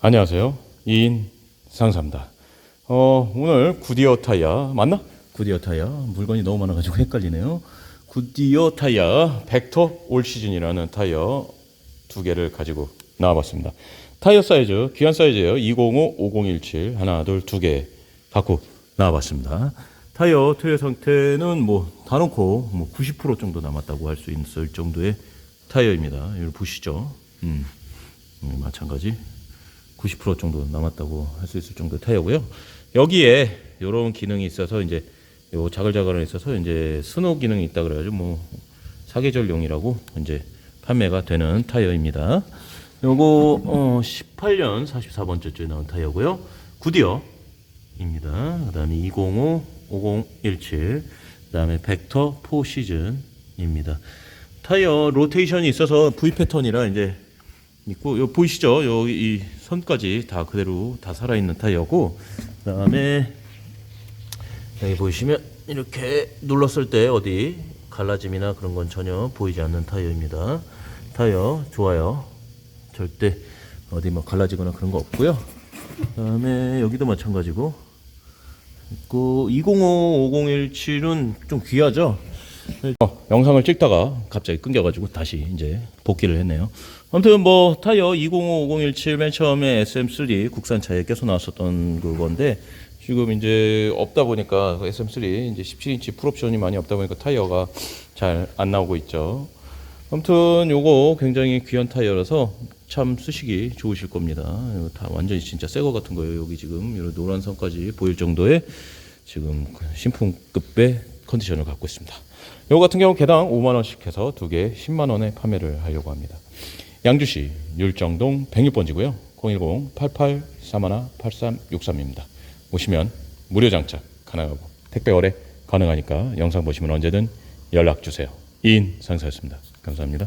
안녕하세요. 이인 상사입니다. 어, 오늘 구디어 타이어 맞나? 구디어 타이어 물건이 너무 많아가지고 헷갈리네요. 구디어 타이어 벡터 올 시즌이라는 타이어 두 개를 가지고 나와봤습니다. 타이어 사이즈 귀한 사이즈예요. 205, 5017 하나 둘 두 개 갖고 나와봤습니다. 타이어 퇴해 상태는 뭐 다 놓고 뭐 90% 정도 남았다고 할 수 있을 정도의 타이어입니다. 이걸 보시죠. 음, 음, 마찬가지 90% 정도 남았다고 할 수 있을 정도의 타이어고요. 여기에 이런 기능이 있어서 이제 요 자글자글한 있어서 이제 스노 기능이 있다 그래가지고 뭐 사계절용이라고 이제 판매가 되는 타이어입니다. 요거 어 18년 44번째쯤에 나온 타이어고요. 구디어입니다. 그다음에 205, 5017, 그다음에 벡터 4 시즌입니다. 타이어 로테이션이 있어서 V 패턴이라 이제 있고 요 보이시죠? 여기 이 선까지 다 그대로 다 살아 있는 타이어고 그다음에 여기 보시면 이렇게 눌렀을 때 어디 갈라짐이나 그런 건 전혀 보이지 않는 타이어입니다. 타이어 좋아요. 절대 어디 뭐 갈라지거나 그런 거 없고요. 그다음에 여기도 마찬가지고 있고 205 5017은 좀 귀하죠. 어, 영상을 찍다가 갑자기 끊겨가지고 다시 이제 복귀를 했네요. 아무튼 뭐 타이어 205 5017 맨 처음에 SM3 국산차에 껴서 나왔었던 그건데 지금 이제 없다 보니까 그 SM3 이제 17인치 풀옵션이 많이 없다 보니까 타이어가 잘 안 나오고 있죠. 아무튼 요거 굉장히 귀한 타이어라서 참 쓰시기 좋으실 겁니다. 다 완전히 진짜 새 거 같은 거예요. 여기 지금 이런 노란 선까지 보일 정도의 지금 그 신품급의 컨디션을 갖고 있습니다. 요거 같은 경우 개당 5만 원씩 해서 두 개 10만 원에 판매를 하려고 합니다. 양주시 율정동 106번지고요. 010-8831-8363입니다. 오시면 무료 장착 가능하고 택배 거래 가능하니까 영상 보시면 언제든 연락 주세요. 이인 상사였습니다. 감사합니다.